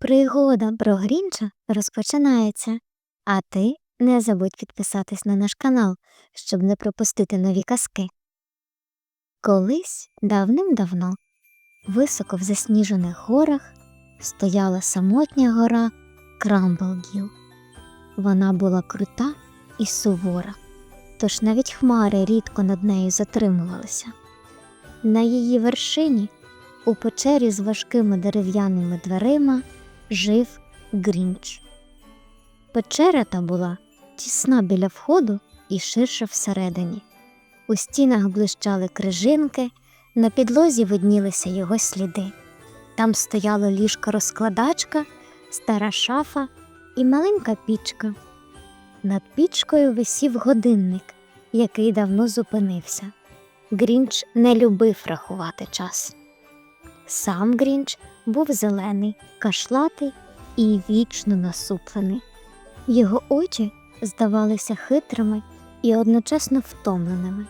Пригода про Грінча розпочинається. А ти не забудь підписатись на наш канал, щоб не пропустити нові казки. Колись давним-давно, високо в засніжених горах, стояла самотня гора Крамблгіл. Вона була крута і сувора, тож навіть хмари рідко над нею затримувалися. На її вершині, у печері з важкими дерев'яними дверима, жив Грінч. Печера та була тісна біля входу і ширша всередині. У стінах блищали крижинки, на підлозі виднілися його сліди. Там стояло ліжко розкладачка, стара шафа і маленька пічка. Над пічкою висів годинник, який давно зупинився. Грінч не любив рахувати час. Сам Грінч був зелений, кашлатий і вічно насуплений. Його очі здавалися хитрими і одночасно втомленими.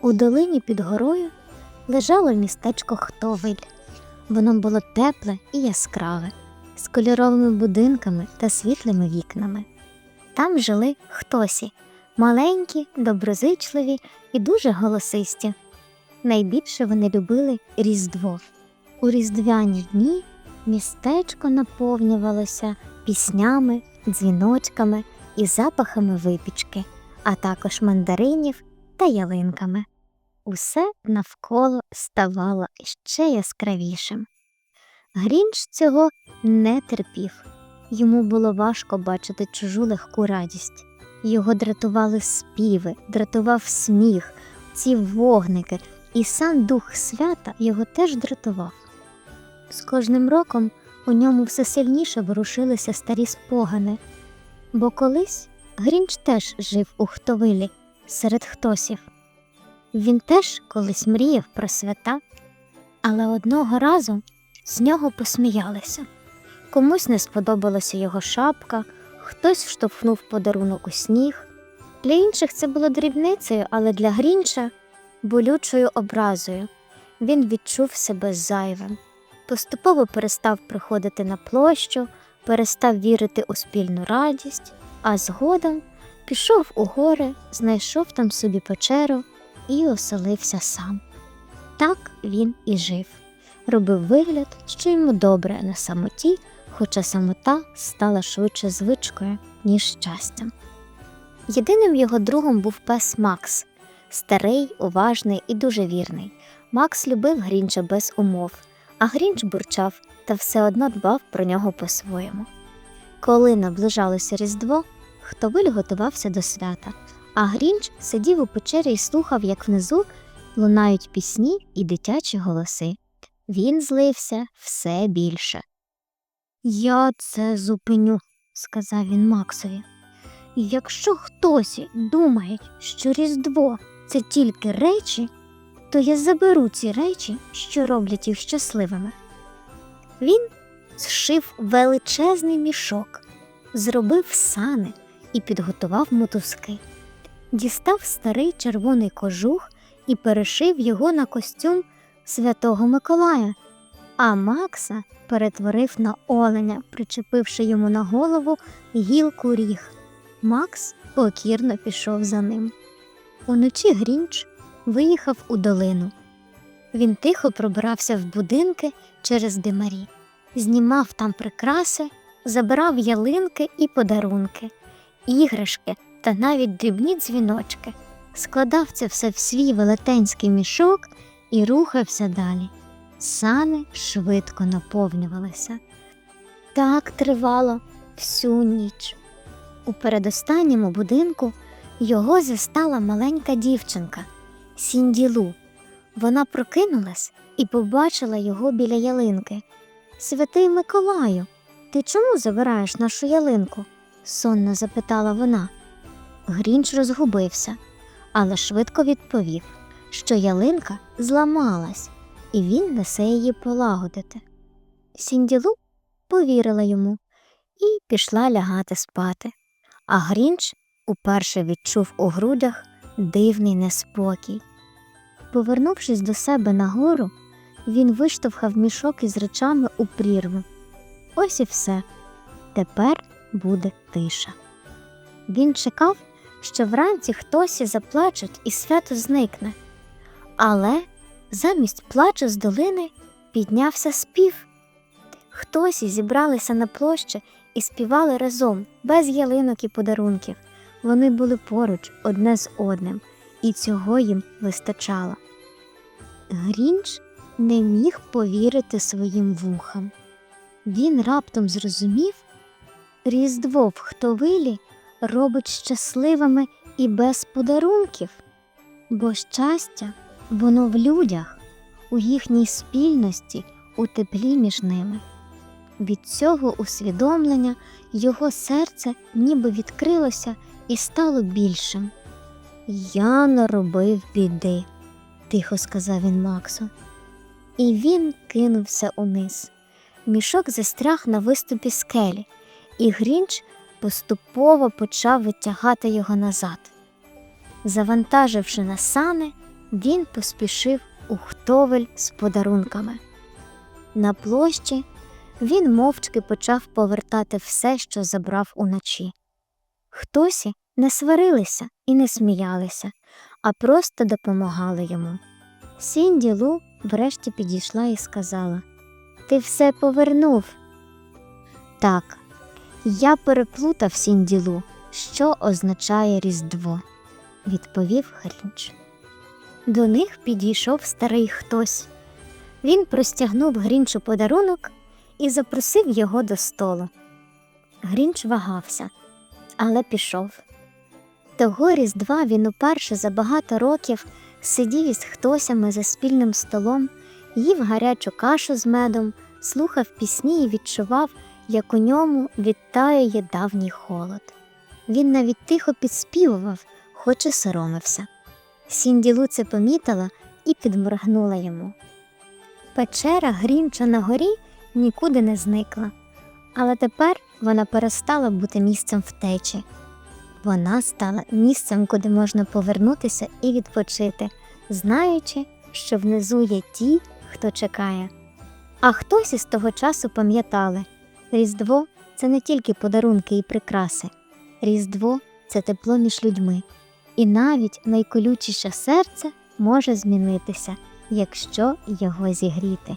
У долині під горою лежало містечко Хтовель. Воно було тепле і яскраве, з кольоровими будинками та світлими вікнами. Там жили хтосі маленькі, доброзичливі і дуже голосисті. Найбільше вони любили Різдво. У різдвяні дні містечко наповнювалося піснями, дзвіночками і запахами випічки, а також мандаринів та ялинками. Усе навколо ставало ще яскравішим. Грінч цього не терпів. Йому було важко бачити чужу легку радість. Його дратували співи, дратував сміх, ці вогники, і сам дух свята його теж дратував. З кожним роком у ньому все сильніше ворушилися старі спогани, бо колись Грінч теж жив у хтовилі серед хтосів. Він теж колись мріяв про свята, але одного разу з нього посміялися. Комусь не сподобалася його шапка, хтось вштовхнув подарунок у сніг. Для інших це було дрібницею, але для Грінча болючою образою. Він відчув себе зайвим. Поступово перестав приходити на площу, перестав вірити у спільну радість, а згодом пішов у гори, знайшов там собі печеру і оселився сам. Так він і жив, робив вигляд, що йому добре на самоті, хоча самота стала швидше звичкою, ніж щастям. Єдиним його другом був пес Макс, старий, уважний і дуже вірний. Макс любив Грінча без умов, а Грінч бурчав та все одно дбав про нього по-своєму. Коли наближалося Різдво, Хтовиль готувався до свята, а Грінч сидів у печері і слухав, як внизу лунають пісні і дитячі голоси. Він злився все більше. Я це зупиню, сказав він Максові. Якщо хтось думає, що Різдво це тільки речі, то я заберу ці речі, що роблять їх щасливими. Він зшив величезний мішок, зробив сани і підготував мотузки, дістав старий червоний кожух і перешив його на костюм святого Миколая, а Макса перетворив на оленя, причепивши йому на голову гілку ріг. Макс покірно пішов за ним. Уночі Грінч виїхав у долину. Він тихо пробирався в будинки через димарі, знімав там прикраси, забирав ялинки і подарунки, іграшки та навіть дрібні дзвіночки, складав це все в свій велетенський мішок і рухався далі. Сани швидко наповнювалися. Так тривало всю ніч. У передостанньому будинку його застала маленька дівчинка Сінділу. Вона прокинулась і побачила його біля ялинки. Святий Миколаю, ти чому забираєш нашу ялинку? сонно запитала вона. Грінч розгубився, але швидко відповів, що ялинка зламалась, і він несе її полагодити. Сінділу повірила йому і пішла лягати спати. А Грінч уперше відчув у грудях дивний неспокій. Повернувшись до себе нагору, він виштовхав мішок із речами у прірву. Ось і все. Тепер буде тиша. Він чекав, що вранці хтось і заплаче і свято зникне. Але замість плачу з долини піднявся спів. Хтось зібралися на площі і співали разом, без ялинок і подарунків. Вони були поруч одне з одним, і цього їм вистачало. Грінч не міг повірити своїм вухам. Він раптом зрозумів, Різдво в хтовилі робить щасливими і без подарунків, бо щастя воно в людях, у їхній спільності, у теплі між ними. Від цього усвідомлення його серце ніби відкрилося і стало більшим. Я наробив біди, тихо сказав він Максу. І він кинувся униз. Мішок застряг на виступі скелі, і Грінч поступово почав витягати його назад. Завантаживши на сани, він поспішив у хтовель з подарунками. На площі він мовчки почав повертати все, що забрав уночі. Хтосі не сварилися і не сміялися, а просто допомагали йому. Сінді Лу врешті підійшла і сказала Ти все повернув. Так, я переплутав Сінді Лу, що означає Різдво, відповів Грінч. До них підійшов старий хтось. Він простягнув Грінчу подарунок і запросив його до столу. Грінч вагався, але пішов. Того різдва він уперше за багато років сидів із хтосями за спільним столом, їв гарячу кашу з медом, слухав пісні і відчував, як у ньому відтаює давній холод. Він навіть тихо підспівував, хоч і соромився. Сінді Лу це помітила і підморгнула йому. Печера Грінча на горі нікуди не зникла, але тепер вона перестала бути місцем втечі. Вона стала місцем, куди можна повернутися і відпочити, знаючи, що внизу є ті, хто чекає. А хтось із того часу пам'ятали Різдво це не тільки подарунки і прикраси, Різдво це тепло між людьми, і навіть найколючіше серце може змінитися, якщо його зігріти.